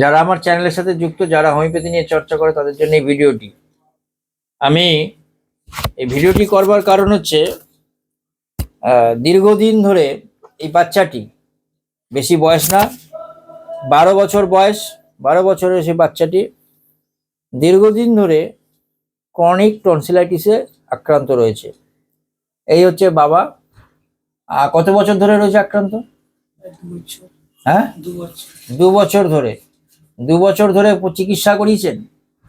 যারা আমার চ্যানেলের সাথে যুক্ত যারা হোমিওপ্যাথি নিয়ে চর্চা করে তাদের জন্য এই ভিডিওটি। আমি এই ভিডিওটি করবার কারণ হচ্ছে দীর্ঘদিন ধরে এই বাচ্চাটি বেশি বয়স না বারো বছর বয়স বারো বছরের সেই বাচ্চাটি দীর্ঘদিন ধরে ক্রনিক টনসিলাইটিসে আক্রান্ত রয়েছে। এই হচ্ছে বাবা। কত বছর ধরে রয়েছে আক্রান্ত? হ্যাঁ? দু বছর ধরে। দু বছর ধরে চিকিৎসা করিয়েছেন?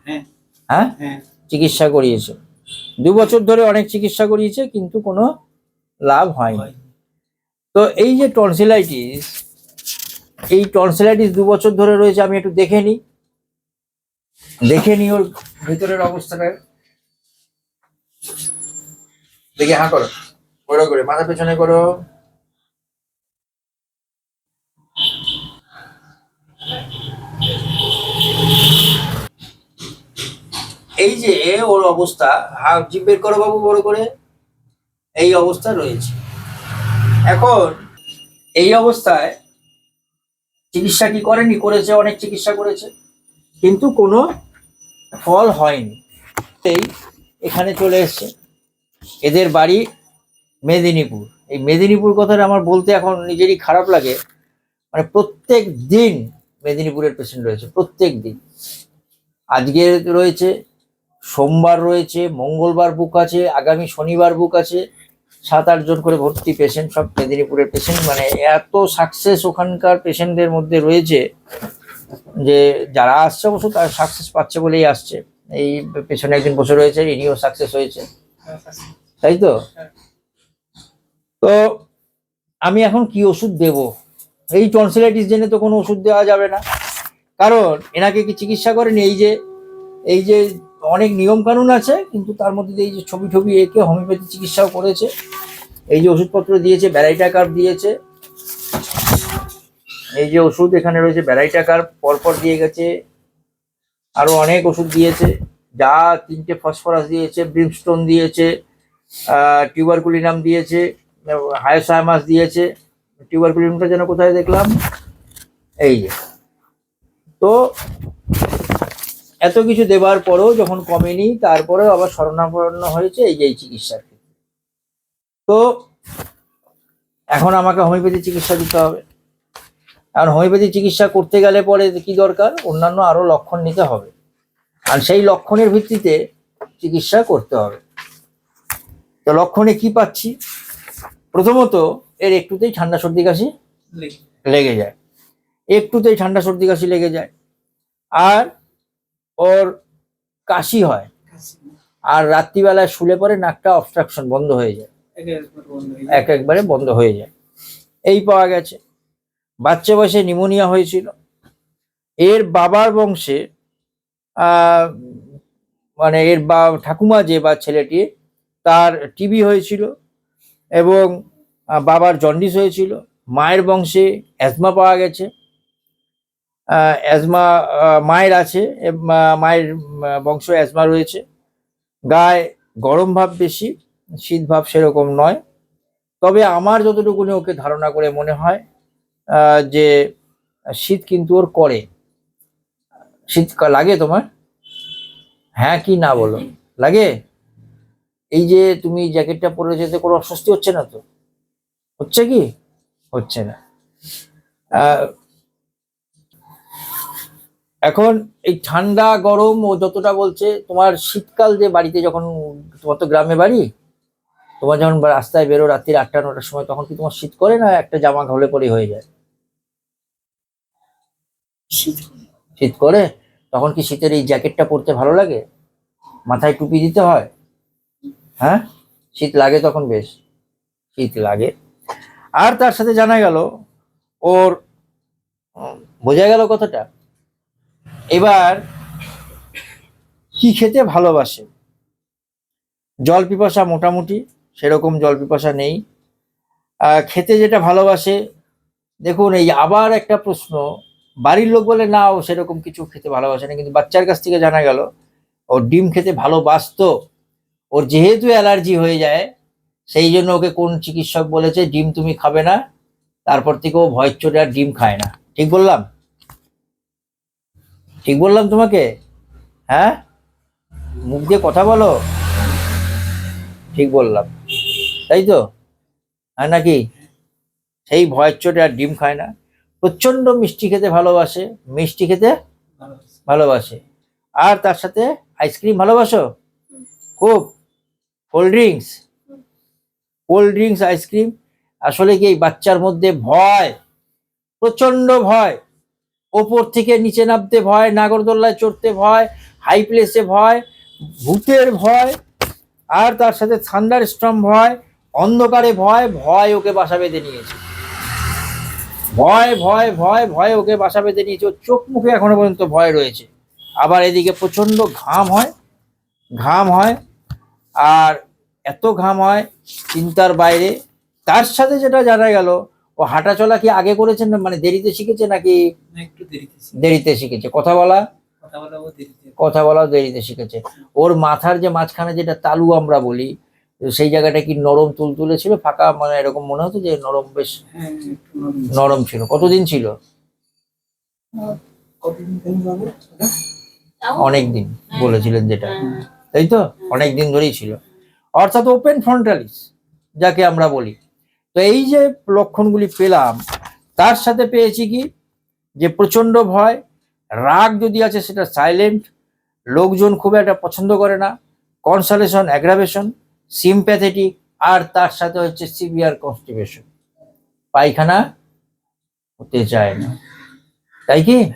হ্যাঁ। হ্যাঁ? হ্যাঁ। চিকিৎসা করিয়েছে। দু বছর ধরে অনেক চিকিৎসা করিয়েছে কিন্তু কোনো লাভ হয়নি। হয়। তো এই যে টনসিলাইটিস এই টনসিলাইটিস দু বছর ধরে রয়েছে আমি একটু দেখে নিই। দেখে নিই ওর ভিতরের অবস্থাটা। দেখে হ্যাঁ করো। করে মাথা পেছনে করো। এই যে ওর অবস্থা হাফ জিভ বের করো বাবু বড় করে। এই অবস্থা রয়েছে। এখন এই অবস্থায় চিকিৎসা কি করেনি? করেছে, অনেক চিকিৎসা করেছে। কিন্তু কোনো ফল হয়নি। এই এখানে চলে এসছে। এদের বাড়ি মেদিনীপুর। এই মেদিনীপুর কথাটা আমার বলতে এখন নিজেরই খারাপ লাগে। মানে প্রত্যেক দিন মেদিনীপুরের পেশেন্ট রয়েছে, প্রত্যেক দিন। আজকে রয়েছে সোমবার রয়েছে, মঙ্গলবার বুক আছে, আগামী শনিবার বুক আছে। সাত আটজন করে ভর্তি পেশেন্ট সব মেদিনীপুরের পেশেন্ট মানে এত সাকসেস ওখানকার পেশেন্টদের মধ্যে রয়েছে যে যারা আসছে অবশ্য তারা সাকসেস পাচ্ছে বলেই আসছে। এই পেছনে একজন বসে রয়েছে, ইনিও সাকসেস হয়েছে। তাই তো? তো আমি এখন কি ওষুধ দেব? এই টনসিলাইটিস জেনে তো কোনো ওষুধ দেওয়া যাবে না। কারণ এনাকে কি চিকিৎসা করেনি? এই যে এই যে অনেক নিয়ম কানুন আছে, কিন্তু তার মধ্যে দিয়ে এই যে ছবি ছবি এঁকে হোমিওপ্যাথি চিকিৎসাও করেছে। এই যে ওষুধপত্র দিয়েছে ব্যারাইটা কার্ভ দিয়েছে। এই যে ওষুধ এখানে রয়েছে ব্যারাইটা কার্ভ পরপর দিয়ে গেছে। আরও অনেক ওষুধ দিয়েছে, যা তিনটে ফসফরাস দিয়েছে, ব্রিমস্টোন দিয়েছে টিউবারকুলিনাম দিয়েছে, হায়োসায়ামাস দিয়েছে। টিউবারকুলিনামটা যেন কোথায় দেখলাম? এই যে। তো এত কিছু দেবার পরেও যখন কমেনি তারপরেও আবার শরণাপন্ন হয়েছে এই যে এই চিকিৎসার ক্ষেত্রে তো এখন আমাকে হোমিওপ্যাথি চিকিৎসা দিতে হবে। আর হোমিওপ্যাথি চিকিৎসা করতে গেলে পরে কি দরকার? অন্যান্য আরও লক্ষণ নিতে হবে। আর সেই লক্ষণের ভিত্তিতে চিকিৎসা করতে হবে। তো লক্ষণে কি পাচ্ছি? প্রথমত এর একটুতেই ঠান্ডা সর্দি কাশি। লেগে যায়। একটুতেই ঠান্ডা সর্দি কাশি লেগে যায়। আর ওর কাশি হয়। আর রাত্রিবেলায় শুলে পরে নাকটা অবস্ট্রাকশন বন্ধ হয়ে যায়। একে একবার বন্ধ হয়ে যায়। এই পাওয়া গেছে। বাচ্চা বয়সে নিমোনিয়া হয়েছিল। এর বাবার বংশে মানে এর বা ঠাকুমা যে বা ছেলেটি তার টিবি হয়েছিল এবং বাবার জন্ডিস হয়েছিল। মায়ের বংশে অ্যাজমা পাওয়া গেছে। অ্যাজমা মায়ের আছে মায়ের বংশ অ্যাজমা রয়েছে। গায়ে গরম ভাব বেশি, শীত ভাব সেরকম নয়। তবে আমার যতটুকুনি ওকে ধারণা করে মনে হয় যে শীত কিন্তু ওর করে। শীত লাগে তোমার? হ্যাঁ কি না বলো? লাগে? এই যে তুমি জ্যাকেটটা পরে যেতে কোনো অস্বস্তি হচ্ছে না তো? হচ্ছে কি? হচ্ছে না। এখন এই ঠান্ডা গরম ও যতটা বলছে তোমার শীতকাল যে বাড়িতে যখন তোমার তো গ্রামে বাড়ি তোমার যখন রাস্তায় বেরো রাত্রি আটটা নটার সময় তখন কি তোমার শীত করে না একটা জামা ঘলে পরে হয়ে যায়? শীত শীত করে? তখন কি শীতের এই জ্যাকেটটা পরতে ভালো লাগে? মাথায় টুপি দিতে হয়? হ্যাঁ? শীত লাগে তখন বেশ। শীত লাগে। আর তার সাথে জানা গেল ওর বোঝা গেল কথাটা? এবার কি খেতে ভালোবাসে? জল পিপাসা মোটামুটি, সেরকম জল পিপাসা নেই। খেতে যেটা ভালোবাসে, দেখুন, এই আবার একটা প্রশ্ন, বাড়ির লোক বলে, না, ও সেরকম কিছু খেতে ভালোবাসে না। কিন্তু বাচ্চার কাছ থেকে জানা গেল ওর ডিম খেতে ভালোবাসতো। ওর যেহেতু অ্যালার্জি হয়ে যায়, সেই জন্য ওকে কোন চিকিৎসক বলেছে, ডিম তুমি খাবে না। তারপর থেকে ও ভয়ের চোটে আর ডিম খায় না। ঠিক বললাম? ঠিক বললাম তোমাকে? হ্যাঁ? মুখ দিয়ে কথা বলো। ঠিক বললাম। তাই তো? হ্যাঁ নাকি? সেই ভয়ের চোটে আর ডিম খায় না। প্রচণ্ড মিষ্টি খেতে ভালোবাসে। মিষ্টি খেতে ভালোবাসে। আর তার সাথে আইসক্রিম ভালোবাসো? খুব। Cold drinks? Cold drinks, ice cream? আসলে কি এই বাচ্চার মধ্যে ভয়? প্রচণ্ড ভয়। ওপর থেকে নিচে নামতে ভয়, নাগরদোল্লায় চড়তে ভয় হাই প্লেসে ভয়, ভূতের ভয়, আর তার সাথে থান্ডার স্ট্রম ভয়, অন্ধকারে ভয় ভয় ওকে বাসা বেঁধে নিয়েছে। ভয় ভয় ভয় ভয় ওকে বাসা বেঁধে নিয়েছে। ওর চোখ মুখে এখনও পর্যন্ত ভয় রয়েছে। আবার এদিকে প্রচণ্ড ঘাম হয় ঘাম হয়, আর এত ঘাম হয় চিন্তার বাইরে। তার সাথে যেটা জানা গেল ও হাঁটা চলা কি আগে করেছেন? না মানে দেরিতে শিখেছে নাকি একটু দেরিতে দেরিতে শিখেছে? কথা বলা? কথা বলা দেরিতে। বলাও দেরিতে শিখেছে। ওর মাথার যে মাঝখানে যেটা তালু আমরা বলি সেই জায়গাটা কি নরম তুলতুলে ছিল ফাঁকা মানে এরকম মনে হতো যে নরম বেশ হ্যাঁ নরম ছিল। কতদিন ছিল? অনেক দিন বলেছিলেন যেটা। হ্যাঁ। তাই তো? অনেক দিন ধরেই ছিল। অর্থাৎ ওপেন ফ্রন্টালিস যাকে আমরা বলি। তো এই যে লক্ষণগুলি পেলাম, তার সাথে পেয়েছি কি? যে প্রচণ্ড ভয়, রাগ যদি আছে সেটা সাইলেন্ট লোকজন খুব একটা পছন্দ করে না কনসালেশন অ্যাগ্রাভেশন সিম্প্যাথেটিক আর তার সাথে হচ্ছে সিভিয়ার কনস্টিপেশন পায়খানা হতে চায় না। তাই কি।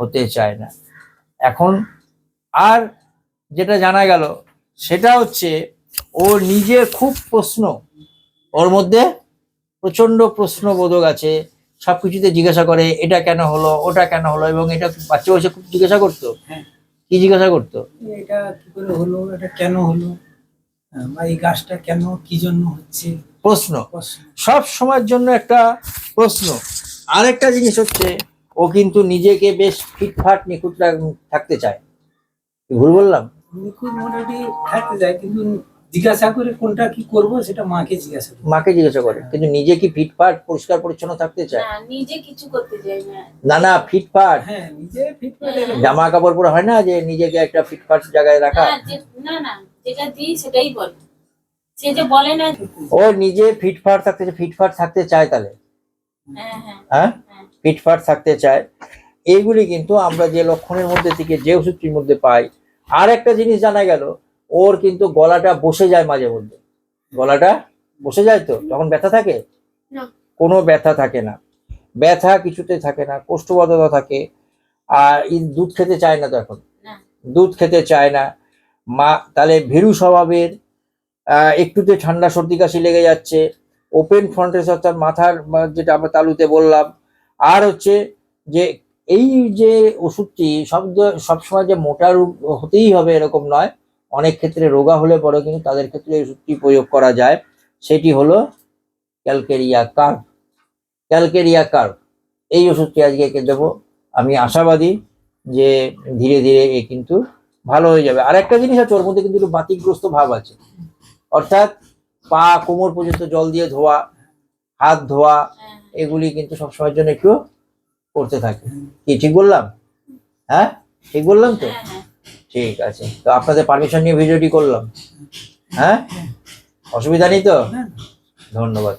হতে চায় না। এখন আর যেটা জানা গেল, সেটা হচ্ছে ও নিজে খুব প্রশ্ন, ওর মধ্যে প্রচণ্ড প্রশ্নবোধক আছে সব কিছুতে জিজ্ঞাসা করে এটা কেন হলো ওটা কেন হলো এবং এটা বাচ্চা বয়সে খুব জিজ্ঞাসা করতো। হ্যাঁ। কি জিজ্ঞাসা করতো? এটা কি করে হলো এটা কেন হলো এই গাছটা কেন কি জন্য হচ্ছে? প্রশ্ন। প্রশ্ন। সব সময়ের জন্য একটা প্রশ্ন। আরেকটা জিনিস হচ্ছে ও কিন্তু নিজেকে বেশ ফিটফাট নিখুঁত থাকতে চায়। ভুল বললাম? নিখুঁত মোটামুটি থাকতে চায় কিন্তু জিজ্ঞাসা করে কোনটা কি করব সেটা মাকে জিজ্ঞাসা করি। মাকে জিজ্ঞাসা করে। কিন্তু নিজে কি ফিটফাট পরিষ্কার পরিচ্ছন্ন থাকতে চায়? না নিজে কিছু করতে চাই না। না না ফিটফাট হ্যাঁ নিজে ফিট করে জামা কাপড় পরে হয় না যে নিজেকে একটা ফিটফাট জায়গায় রাখা? না, না না যেটা দিই সেটাই বলে। সে যে বলে না ও নিজে ফিটফাট থাকতে চায় ফিটফাট থাকতে চায় তাহলে? হ্যাঁ হ্যাঁ। হ্যাঁ? হ্যাঁ। ফিটফাট থাকতে চায়। এইগুলি কিন্তু আমরা যে লক্ষণের মধ্যে থেকে যে ওষুধটির মধ্যে পাই। আর একটা জিনিস জানা গেল ওর কিন্তু গলাটা বসে যায় মাঝে মধ্যে। গলাটা বসে যায় তো? তখন ব্যথা থাকে? কোনো ব্যথা থাকে না। ব্যথা কিছুতে থাকে না কোষ্ঠবদ্ধতা থাকে। আর দুধ খেতে চায় না তখন না। দুধ খেতে চায় না। মা তাহলে ভীরু স্বভাবের একটুতে ঠান্ডা সর্দি কাশি লেগে যাচ্ছে। ওপেন ফ্রন্টেস অর্থাৎ মাথার যেটা আমরা তালুতে বললাম। আর হচ্ছে যে এই যে ওষুধটি সব সবসময় যে মোটা হতেই হবে এরকম নয়। অনেক ক্ষেত্রে রোগা হলে পরে কিন্তু তাদের ক্ষেত্রে এই ওষুধটি প্রয়োগ করা যায়। সেটি হলো ক্যালকেরিয়া কার্ভ ক্যালকেরিয়া কার্ভ এই ওষুধটি আজকে একে দেবো। আমি আশাবাদী যে ধীরে ধীরে এ কিন্তু ভালো হয়ে যাবে। আর একটা জিনিস আছে ওর মধ্যে কিন্তু একটু বাতিগ্রস্ত ভাব আছে। অর্থাৎ পা কোমর পর্যন্ত জল দিয়ে ধোয়া হাত ধোয়া হ্যাঁ, এগুলি কিন্তু সবসময়ের জন্য একটু করতে থাকে। কি ঠিক বললাম? হ্যাঁ? ঠিক বললাম তো? হ্যাঁ, হ্যাঁ। ঠিক আছে। তো আপনাদের পারমিশন নিয়ে ভিডিওটি করলাম। হ্যাঁ? অসুবিধা নেই তো? ধন্যবাদ।